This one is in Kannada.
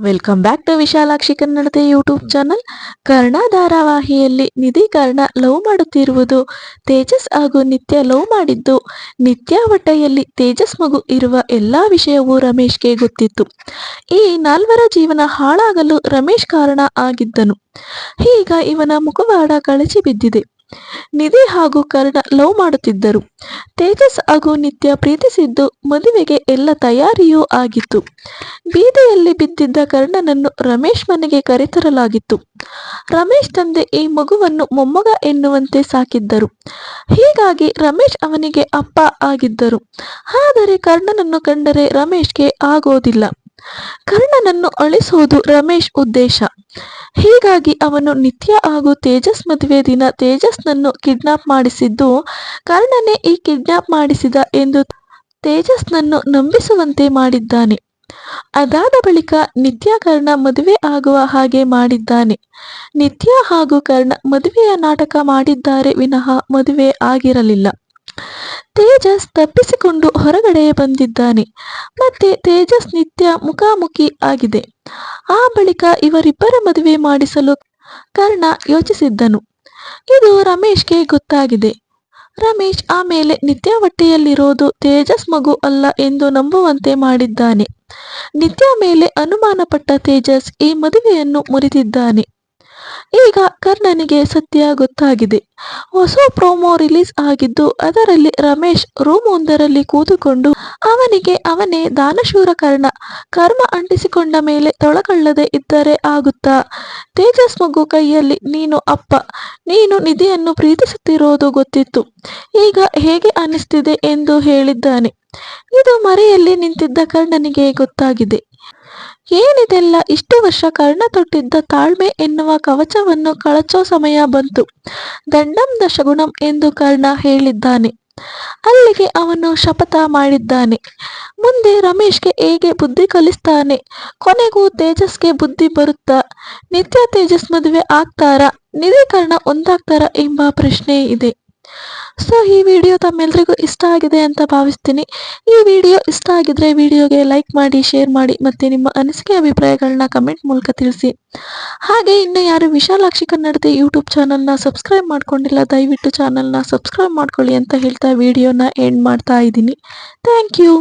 ವೆಲ್ಕಮ್ ಬ್ಯಾಕ್ ಟು ವಿಶಾಲಾಕ್ಷಿ ಕನ್ನಡದ ಯೂಟ್ಯೂಬ್ ಚಾನಲ್ ಕರ್ಣ ಧಾರಾವಾಹಿಯಲ್ಲಿ ನಿಧಿ ಕರ್ಣ ಲವ್ ಮಾಡುತ್ತಿರುವುದು ತೇಜಸ್ ಹಾಗೂ ನಿತ್ಯ ಲವ್ ಮಾಡಿದ್ದು ನಿತ್ಯ ಹೊಟ್ಟೆಯಲ್ಲಿ ತೇಜಸ್ ಮಗು ಇರುವ ಎಲ್ಲ ವಿಷಯವೂ ರಮೇಶ್ಗೆ ಗೊತ್ತಿತ್ತು ಈ ನಾಲ್ವರ ಜೀವನ ಹಾಳಾಗಲು ರಮೇಶ್ ಕಾರಣ ಆಗಿದ್ದನು. ಈಗ ಇವನ ಮುಖವಾಡ ಕಳಚಿ ಬಿದ್ದಿದೆ. ನಿಧಿ ಹಾಗೂ ಕರ್ಣ ಲವ್ ಮಾಡುತ್ತಿದ್ದರು. ತೇಜಸ್ ಹಾಗೂ ನಿತ್ಯ ಪ್ರೀತಿಸಿದ್ದು ಮದುವೆಗೆ ಎಲ್ಲ ತಯಾರಿಯೂ ಆಗಿತ್ತು. ಬೀದಿಯಲ್ಲಿ ಬಿದ್ದಿದ್ದ ಕರ್ಣನನ್ನು ರಮೇಶ್ ಮನೆಗೆ ಕರೆತರಲಾಗಿತ್ತು. ರಮೇಶ್ ತಂದೆ ಈ ಮಗುವನ್ನು ಮೊಮ್ಮಗ ಎನ್ನುವಂತೆ ಸಾಕಿದ್ದರು. ಹೀಗಾಗಿ ರಮೇಶ್ ಅವನಿಗೆ ಅಪ್ಪ ಆಗಿದ್ದರು. ಆದರೆ ಕರ್ಣನನ್ನು ಕಂಡರೆ ರಮೇಶ್ಗೆ ಆಗೋದಿಲ್ಲ. ಕರ್ಣನನ್ನು ಅಳಿಸುವುದು ರಮೇಶ್ ಉದ್ದೇಶ. ಹೀಗಾಗಿ ಅವನು ನಿತ್ಯ ಹಾಗೂ ತೇಜಸ್ ಮದುವೆ ದಿನ ತೇಜಸ್ನನ್ನು ಕಿಡ್ನಾಪ್ ಮಾಡಿಸಿದ್ದು, ಕರ್ಣನೇ ಈ ಕಿಡ್ನಾಪ್ ಮಾಡಿಸಿದ ಎಂದು ತೇಜಸ್ನನ್ನು ನಂಬಿಸುವಂತೆ ಮಾಡಿದ್ದಾನೆ. ಅದಾದ ಬಳಿಕ ನಿತ್ಯ ಕರ್ಣ ಮದುವೆ ಆಗುವ ಹಾಗೆ ಮಾಡಿದ್ದಾನೆ. ನಿತ್ಯ ಹಾಗೂ ಕರ್ಣ ಮದುವೆಯ ನಾಟಕ ಮಾಡಿದ್ದಾರೆ ವಿನಃ ಮದುವೆ ಆಗಿರಲಿಲ್ಲ. ತೇಜಸ್ ತಪ್ಪಿಸಿಕೊಂಡು ಹೊರಗಡೆ ಬಂದಿದ್ದಾನೆ. ಮತ್ತೆ ತೇಜಸ್ ನಿತ್ಯ ಮುಖಾಮುಖಿ ಆಗಿದೆ. ಆ ಬಳಿಕ ಇವರಿಬ್ಬರ ಮದುವೆ ಮಾಡಿಸಲು ಕರ್ಣ ಯೋಚಿಸಿದ್ದನು. ಇದು ರಮೇಶ್ಗೆ ಗೊತ್ತಾಗಿದೆ. ರಮೇಶ್ ಆಮೇಲೆ ನಿತ್ಯ ಹೊಟ್ಟೆಯಲ್ಲಿರೋದು ತೇಜಸ್ ಮಗು ಅಲ್ಲ ಎಂದು ನಂಬುವಂತೆ ಮಾಡಿದ್ದಾನೆ. ನಿತ್ಯ ಮೇಲೆ ಅನುಮಾನಪಟ್ಟ ತೇಜಸ್ ಈ ಮದುವೆಯನ್ನು ಮುರಿದಿದ್ದಾನೆ. ಈಗ ಕರ್ಣನಿಗೆ ಸತ್ಯ ಗೊತ್ತಾಗಿದೆ. ಹೊಸ ಪ್ರೋಮೋ ರಿಲೀಸ್ ಆಗಿದ್ದು ಅದರಲ್ಲಿ ರಮೇಶ್ ರೂಮ್ ಒಂದರಲ್ಲಿ ಕೂತುಕೊಂಡು ಅವನಿಗೆ ಅವನೇ ದಾನಶೂರ ಕರ್ಣ. ಕರ್ಮ ಅಂಟಿಸಿಕೊಂಡ ಮೇಲೆ ತೊಳಕಳ್ಳದೆ ಇದ್ದರೆ ಆಗುತ್ತಾ? ತೇಜಸ್ ಮಗು ಕೈಯಲ್ಲಿ, ನೀನು ಅಪ್ಪ. ನೀನು ನಿಧಿಯನ್ನು ಪ್ರೀತಿಸುತ್ತಿರೋದು ಗೊತ್ತಿತ್ತು. ಈಗ ಹೇಗೆ ಅನಿಸ್ತಿದೆ ಎಂದು ಹೇಳಿದ್ದಾನೆ. ಇದು ಮರೆಯಲ್ಲಿ ನಿಂತಿದ್ದ ಕರ್ಣನಿಗೆ ಗೊತ್ತಾಗಿದೆ. ಏನಿದೆಲ್ಲ ಇಷ್ಟು ವರ್ಷ ಕರ್ಣ ತೊಟ್ಟಿದ್ದ ತಾಳ್ಮೆ ಎನ್ನುವ ಕವಚವನ್ನು ಕಳಚೋ ಸಮಯ ಬಂತು. ದಂಡಂ ದಶಗುಣಂ ಎಂದು ಕರ್ಣ ಹೇಳಿದ್ದಾನೆ. ಅಲ್ಲಿಗೆ ಅವನು ಶಪಥ ಮಾಡಿದ್ದಾನೆ. ಮುಂದೆ ರಮೇಶ್ಗೆ ಹೇಗೆ ಬುದ್ಧಿ ಕಲಿಸ್ತಾನೆ? ಕೊನೆಗೂ ತೇಜಸ್ಗೆ ಬುದ್ಧಿ ಬರುತ್ತಾ? ನಿತ್ಯ ತೇಜಸ್ ಮದುವೆ ಆಗ್ತಾರಾ? ಕರ್ಣ ಒಂದಾಗ್ತಾರ ಎಂಬ ಪ್ರಶ್ನೆ ಇದೆ. ಸೊ ಈ ವಿಡಿಯೋ ತಮ್ಮೆಲ್ರಿಗೂ ಇಷ್ಟ ಆಗಿದೆ ಅಂತ ಭಾವಿಸ್ತೀನಿ. ಈ ವಿಡಿಯೋ ಇಷ್ಟ ಆಗಿದ್ರೆ ವಿಡಿಯೋಗೆ ಲೈಕ್ ಮಾಡಿ ಶೇರ್ ಮಾಡಿ ಮತ್ತೆ ನಿಮ್ಮ ಅನಿಸಿಕೆ ಅಭಿಪ್ರಾಯಗಳನ್ನ ಕಮೆಂಟ್ ಮೂಲಕ ತಿಳಿಸಿ. ಹಾಗೆ ಇನ್ನು ಯಾರು ವಿಶಾಲಾಕ್ಷಿ ಕನ್ನಡದ ಯೂಟ್ಯೂಬ್ ಚಾನಲ್ನ ಸಬ್ಸ್ಕ್ರೈಬ್ ಮಾಡ್ಕೊಂಡಿಲ್ಲ, ದಯವಿಟ್ಟು ಚಾನಲ್ನ ಸಬ್ಸ್ಕ್ರೈಬ್ ಮಾಡ್ಕೊಳ್ಳಿ ಅಂತ ಹೇಳ್ತಾ ವಿಡಿಯೋನ ಎಂಡ್ ಮಾಡ್ತಾ ಇದ್ದೀನಿ. Thank you